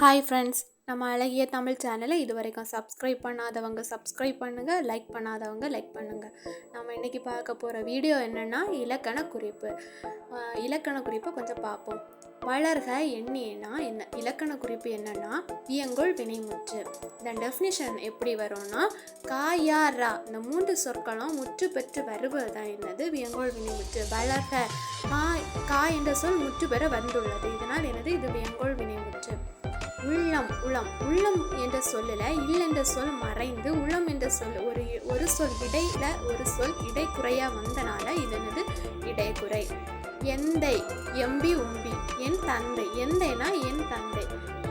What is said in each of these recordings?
Hi friends நம்ம அழகிய தமிழ் சேனலை இது வரைக்கும் சப்ஸ்கிரைப் பண்ணாதவங்க சப்ஸ்கிரைப் பண்ணுங்கள் லைக் பண்ணாதவங்க லைக் பண்ணுங்கள் நம்ம இன்றைக்கி பார்க்க போகிற வீடியோ என்னென்னா இலக்கண குறிப்பு. இலக்கண குறிப்பை கொஞ்சம் பார்ப்போம். வளர்க எண்ணினா என்ன? இலக்கண குறிப்பு என்னென்னா வியங்கோள் வினைமுற்று. இந்த டெஃபினிஷன் எப்படி வரும்னா காயாரா இந்த மூன்று சொற்களும் முற்று பெற்று வருவது தான் என்னது? வியங்கோள் வினைமுற்று. வளர்க. கா கா என்ற சொல் முற்று பெற வந்துள்ளது. இதனால் என்னது? இது வியங்கோள் வினைமுற்று. உள்ளம் உளம் உள்ளம் என்ற சொல்லில் இல் என்ற சொல் மறைந்து உளம் என்ற சொல் ஒரு ஒரு சொல் இடையில ஒரு சொல் இடைக்குறையாக வந்தனால இது என்னது? இடைக்குறை. எந்தை எம்பி உம்பி. என் தந்தை. எந்தைனா என் தந்தை.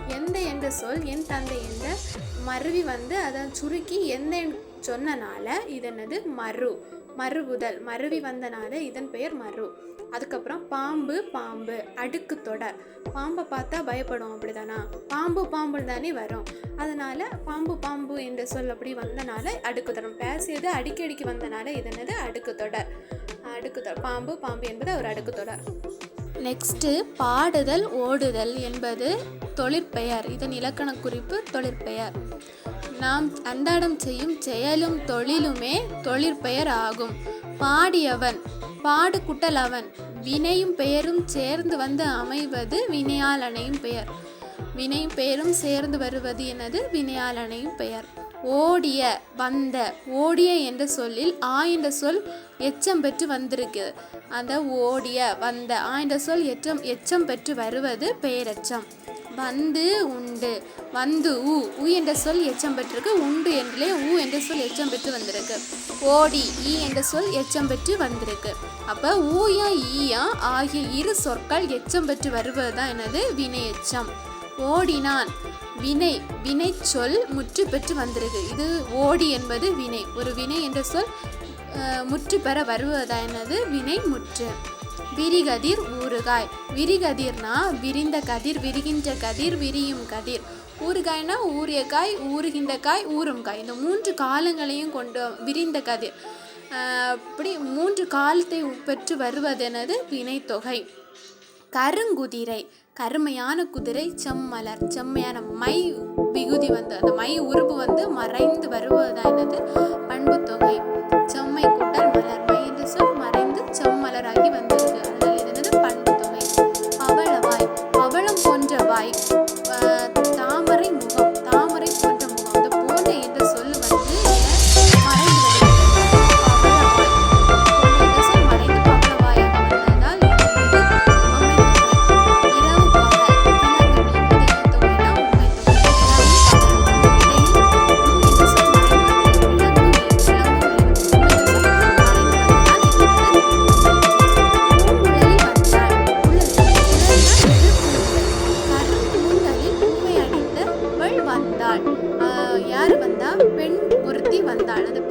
எந்தை என்ற சொல் என் தந்தை என்ற மருவி வந்து அதை சுருக்கி எந்தைன்னு சொன்னனால இது என்னது? மறு மறுவுதல் மருவி வந்தனால இதன் பெயர் மறு அதுக்கப்புறம் பாம்பு பாம்பு அடுக்கு தொடர் பாம்பை பார்த்தா பயப்படும் அப்படிதானா? பாம்பு பாம்பு தானே வரும். அதனால பாம்பு பாம்பு என்ற சொல் அப்படி வந்தனால அடுக்கு தொடர் பேசியது அடிக்கடிக்கு வந்தனால இது என்னது? அடுக்கு தொடர் அடுக்கு தொடர் பாம்பு பாம்பு என்பது ஒரு அடுக்கு தொடர் நெக்ஸ்ட்டு பாடுதல் ஓடுதல் என்பது தொழிற்பெயர். இதன் இலக்கண குறிப்பு தொழிற்பெயர். நாம் அன்றாடம் செய்யும் செயலும் தொழிலுமே தொழிற்பெயர் ஆகும். பாடியவன் பாடு குட்டல் அவன் வினையும் பெயரும் சேர்ந்து வந்து அமைவது வினையால் அணையும் பெயர். வினையும் பெயரும் சேர்ந்து வருவது எனது வினையால் அணையும் பெயர். ஓடிய வந்த ஓடிய என்ற சொல்லில் ஆ என்ற சொல் எச்சம் பெற்று வந்திருக்கு அந்த ஓடிய வந்த ஆ என்ற சொல் எச்சம் எச்சம் பெற்று வருவது பெயரெச்சம். வந்து உண்டு. வந்து ஊ ஊ என்ற சொல் எச்சம் பெற்றிருக்கு. உண்டு என்றே ஊ என்ற சொல் எச்சம் பெற்று வந்திருக்கு. ஓடி ஈ என்ற சொல் எச்சம் பெற்று வந்திருக்கு. அப்போ ஊயா ஈயா ஆகிய இரு சொற்கள் எச்சம் பெற்று வருவது தான் என்னது? வினை எச்சம். ஓடினான். வினை வினை சொல் முற்று பெற்று வந்திருக்கு. இது ஓடி என்பது வினை. ஒரு வினை என்ற சொல் முற்று பெற வருவதா என்னது? வினை முற்று. விரிகதிர் ஊறுகாய். விரிகதிர்னா விரிந்த கதிர் விரிகின்ற கதிர் விரியும் கதிர். ஊறுகாய்னா ஊறிய காய் ஊறுகின்ற காய் ஊறும் காய். இந்த மூன்று காலங்களையும் கொண்டு விரிந்த கதிர். அப்படி மூன்று காலத்தை பெற்று வருவதெனது வினைத்தொகை. கருங்குதிரை கருமையான குதிரை செம்மலர். செம்மையான மை விகுதி வந்து அந்த மை உருவு வந்து மறைந்து வருவதா என்னது யார் வந்தால் பெண் ஒருத்தி வந்தாள். அது